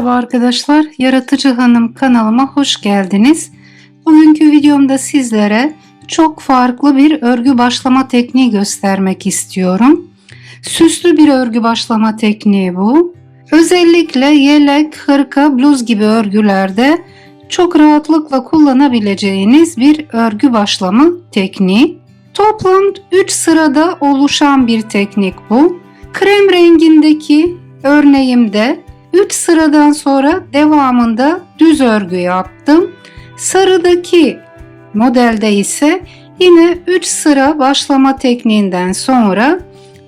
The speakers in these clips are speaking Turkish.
Merhaba arkadaşlar, Yaratıcı Hanım kanalıma hoş geldiniz. Bugünkü videomda sizlere çok farklı bir örgü başlama tekniği göstermek istiyorum. Süslü bir örgü başlama tekniği bu. Özellikle yelek, hırka, bluz gibi örgülerde çok rahatlıkla kullanabileceğiniz bir örgü başlama tekniği. Toplam 3 sırada oluşan bir teknik bu. Krem rengindeki örneğimde 3 sıradan sonra devamında düz örgü yaptım. Sarıdaki modelde ise yine 3 sıra başlama tekniğinden sonra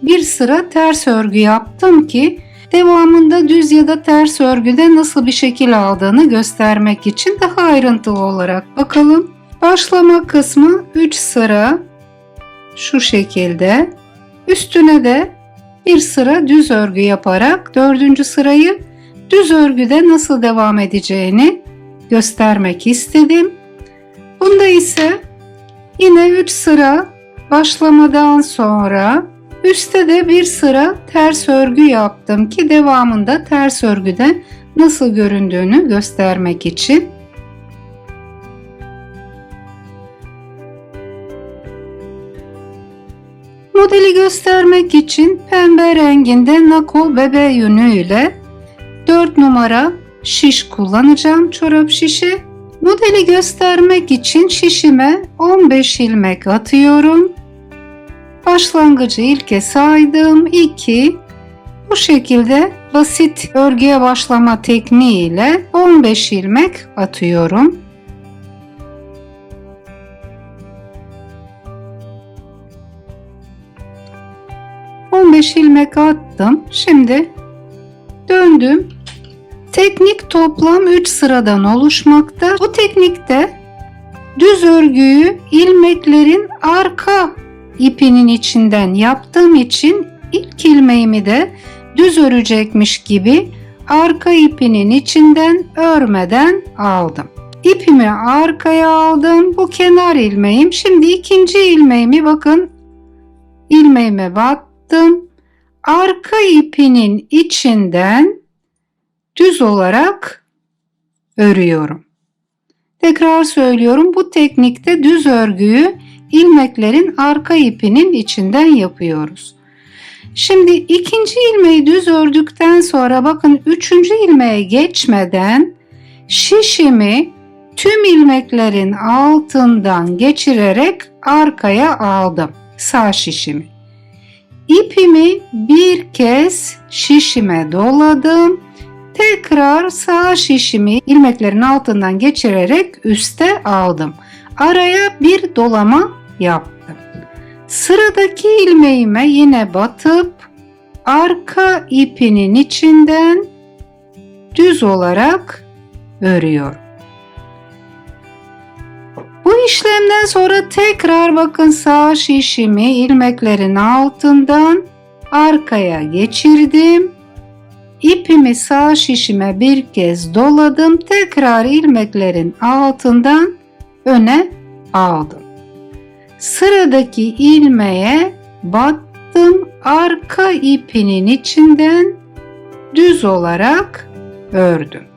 bir sıra ters örgü yaptım ki devamında düz ya da ters örgüde nasıl bir şekil aldığını göstermek için daha ayrıntılı olarak bakalım. Başlama kısmı 3 sıra şu şekilde. Üstüne de bir sıra düz örgü yaparak dördüncü sırayı düz örgüde nasıl devam edeceğini göstermek istedim. Bunda ise yine 3 sıra başlamadan sonra üstte de bir sıra ters örgü yaptım ki devamında ters örgüde nasıl göründüğünü göstermek için. Modeli göstermek için pembe renginde nakol bebe yünüyle 4 numara şiş kullanacağım çorap şişi. Modeli göstermek için şişime 15 ilmek atıyorum. Başlangıcı ilke saydım 2. Bu şekilde basit örgüye başlama tekniği ile 15 ilmek atıyorum. 15 ilmek attım. Şimdi döndüm. Teknik toplam 3 sıradan oluşmakta. Bu teknikte düz örgüyü ilmeklerin arka ipinin içinden yaptığım için ilk ilmeğimi de düz örecekmiş gibi arka ipinin içinden örmeden aldım. İpimi arkaya aldım. Bu kenar ilmeğim. Şimdi ikinci ilmeğimi bakın ilmeğime bat battım. Arka ipinin içinden düz olarak örüyorum. Tekrar söylüyorum bu teknikte düz örgüyü ilmeklerin arka ipinin içinden yapıyoruz. Şimdi ikinci ilmeği düz ördükten sonra bakın üçüncü ilmeğe geçmeden şişimi tüm ilmeklerin altından geçirerek arkaya aldım. Sağ şişimi. İpimi bir kez şişime doladım. Tekrar sağ şişimi ilmeklerin altından geçirerek üste aldım. Araya bir dolama yaptım. Sıradaki ilmeğime yine batıp arka ipinin içinden düz olarak örüyorum. Bu işlemden sonra tekrar bakın sağ şişimi ilmeklerin altından arkaya geçirdim. İpimi sağ şişime bir kez doladım. Tekrar ilmeklerin altından öne aldım. Sıradaki ilmeğe battım. Arka ipinin içinden düz olarak ördüm.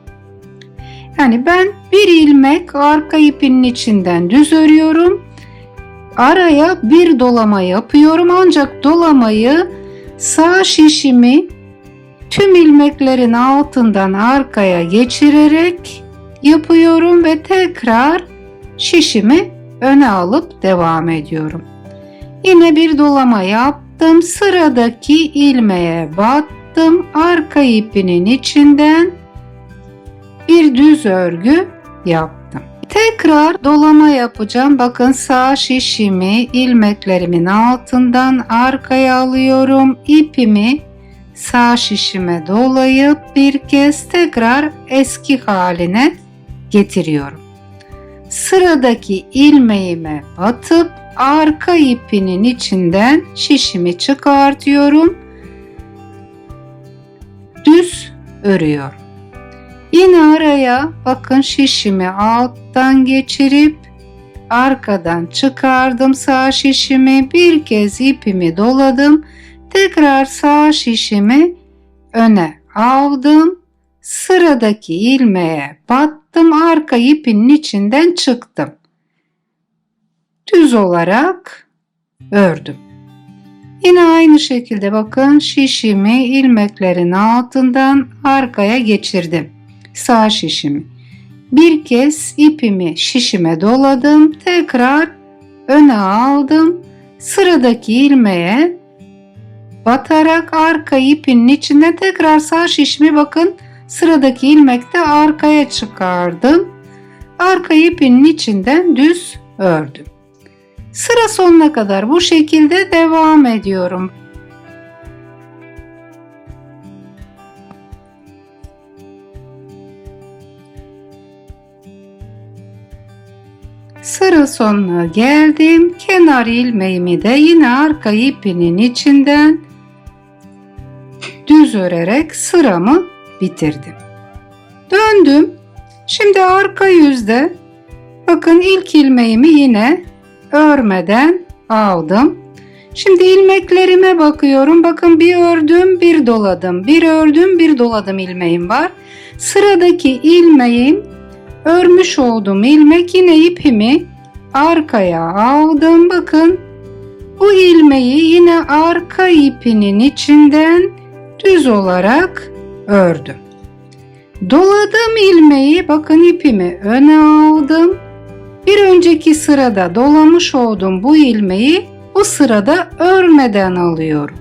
Yani ben bir ilmek arka ipinin içinden düz örüyorum. Araya bir dolama yapıyorum ancak dolamayı sağ şişimi tüm ilmeklerin altından arkaya geçirerek yapıyorum ve tekrar şişimi öne alıp devam ediyorum. Yine bir dolama yaptım. Sıradaki ilmeğe battım. Arka ipinin içinden bir düz örgü yaptım. Tekrar dolama yapacağım. Bakın sağ şişimi ilmeklerimin altından arkaya alıyorum. İpimi sağ şişime dolayıp bir kez tekrar eski haline getiriyorum. Sıradaki ilmeğime batıp arka ipinin içinden şişimi çıkartıyorum. Düz örüyorum. Yine araya bakın şişimi alttan geçirip arkadan çıkardım sağ şişimi bir kez ipimi doladım tekrar sağ şişimi öne aldım sıradaki ilmeğe battım arka ipinin içinden çıktım. Düz olarak ördüm. Yine aynı şekilde bakın şişimi ilmeklerin altından arkaya geçirdim. Sağ şişimi. Bir kez ipimi şişime doladım. Tekrar öne aldım. Sıradaki ilmeğe batarak arka ipinin içinden tekrar sağ şişimi bakın sıradaki ilmekte arkaya çıkardım. Arka ipinin içinden düz ördüm. Sıra sonuna kadar bu şekilde devam ediyorum. Sıra sonuna geldim. Kenar ilmeğimi de yine arka ipinin içinden düz örerek sıramı bitirdim. Döndüm. Şimdi arka yüzde bakın ilk ilmeğimi yine örmeden aldım. Şimdi ilmeklerime bakıyorum. Bakın bir ördüm, bir doladım. Bir ördüm, bir doladım ilmeğim var. Sıradaki ilmeğim örmüş olduğum ilmek yine ipimi arkaya aldım. Bakın bu ilmeği yine arka ipinin içinden düz olarak ördüm. Doladığım ilmeği bakın ipimi öne aldım. Bir önceki sırada dolamış olduğum bu ilmeği o sırada örmeden alıyorum.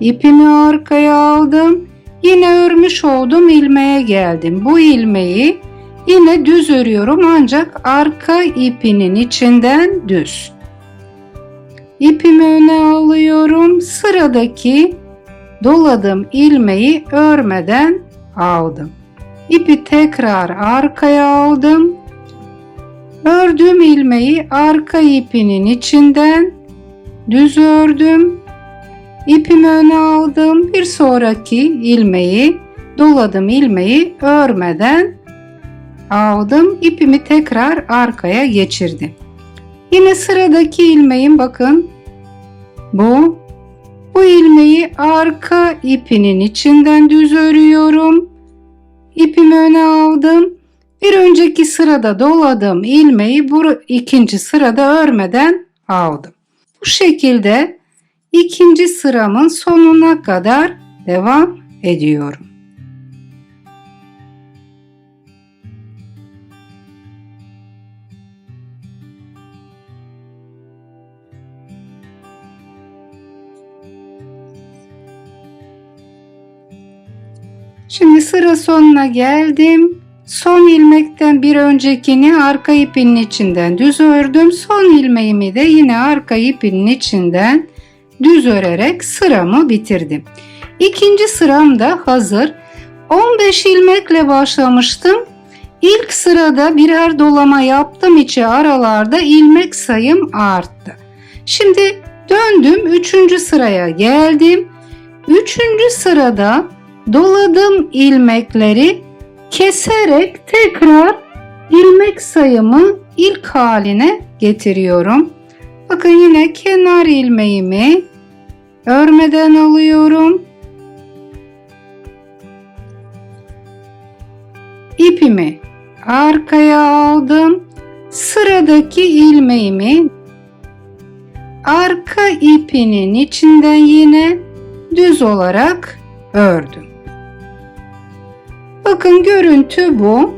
İpimi arkaya aldım. Yine örmüş olduğum ilmeğe geldim. Bu ilmeği yine düz örüyorum ancak arka ipinin içinden düz. İpimi öne alıyorum. Sıradaki doladığım ilmeği örmeden aldım. İpi tekrar arkaya aldım. Ördüğüm ilmeği arka ipinin içinden düz ördüm. İpimi öne aldım. Bir sonraki ilmeği doladım ilmeği örmeden aldım. İpimi tekrar arkaya geçirdim. Yine sıradaki ilmeğim bakın bu. Bu ilmeği arka ipinin içinden düz örüyorum. İpimi öne aldım. Bir önceki sırada doladım ilmeği bu ikinci sırada örmeden aldım. Bu şekilde ikinci sıramın sonuna kadar devam ediyorum. Şimdi sıra sonuna geldim. Son ilmekten bir öncekini arka ipinin içinden düz ördüm. Son ilmeğimi de yine arka ipinin içinden düz örerek sıramı bitirdim. İkinci sıram da hazır. 15 ilmekle başlamıştım. İlk sırada birer dolama yaptım içi aralarda ilmek sayım arttı. Şimdi döndüm 3. sıraya geldim. 3. sırada doladım ilmekleri keserek tekrar ilmek sayımı ilk haline getiriyorum. Bakın yine kenar ilmeğimi örmeden alıyorum. İpimi arkaya aldım. Sıradaki ilmeğimi arka ipinin içinden yine düz olarak ördüm. Bakın görüntü bu.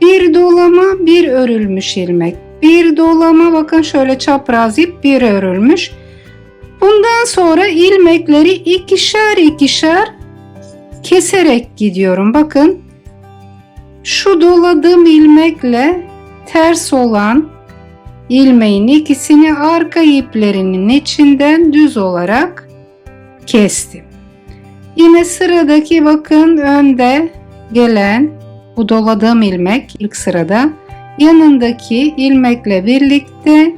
Bir dolama bir örülmüş ilmek. Bir dolama bakın şöyle çapraz ip bir örülmüş. Bundan sonra ilmekleri ikişer ikişer keserek gidiyorum. Bakın şu doladığım ilmekle ters olan ilmeğin ikisini arka iplerinin içinden düz olarak kestim. Yine sıradaki bakın önde gelen bu doladığım ilmek ilk sırada yanındaki ilmekle birlikte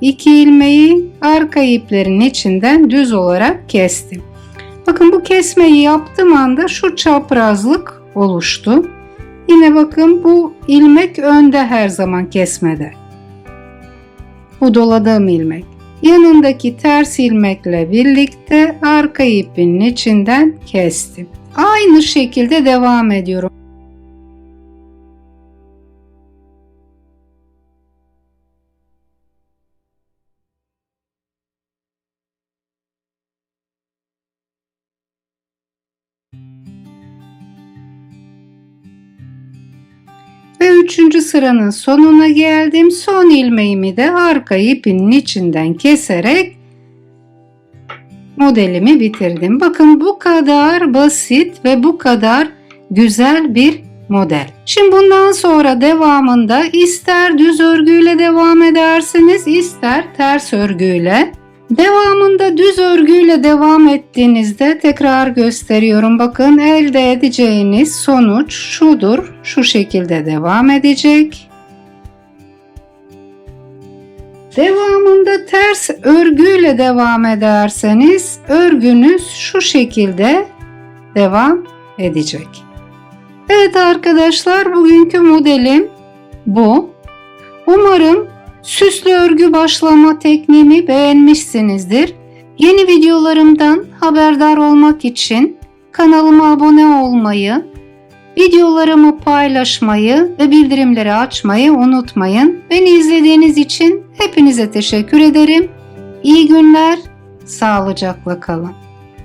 iki ilmeği arka iplerin içinden düz olarak kestim. Bakın bu kesmeyi yaptığım anda şu çaprazlık oluştu. Yine bakın bu ilmek önde her zaman kesmede. Bu doladığım ilmek yanındaki ters ilmekle birlikte arka ipinin içinden kestim. aynı şekilde devam ediyorum. Sıranın sonuna geldim. Son ilmeğimi de arka ipinin içinden keserek modelimi bitirdim. Bakın bu kadar basit ve bu kadar güzel bir model. Şimdi bundan sonra devamında ister düz örgüyle devam edersiniz ister ters örgüyle. Devamında düz örgüyle devam ettiğinizde tekrar gösteriyorum. Bakın elde edeceğiniz sonuç şudur. Şu şekilde devam edecek. Devamında ters örgüyle devam ederseniz örgünüz şu şekilde devam edecek. Evet arkadaşlar bugünkü modelim bu. Umarım süslü örgü başlama tekniğimi beğenmişsinizdir. Yeni videolarımdan haberdar olmak için kanalıma abone olmayı, videolarımı paylaşmayı ve bildirimleri açmayı unutmayın. Beni izlediğiniz için hepinize teşekkür ederim. İyi günler, sağlıcakla kalın.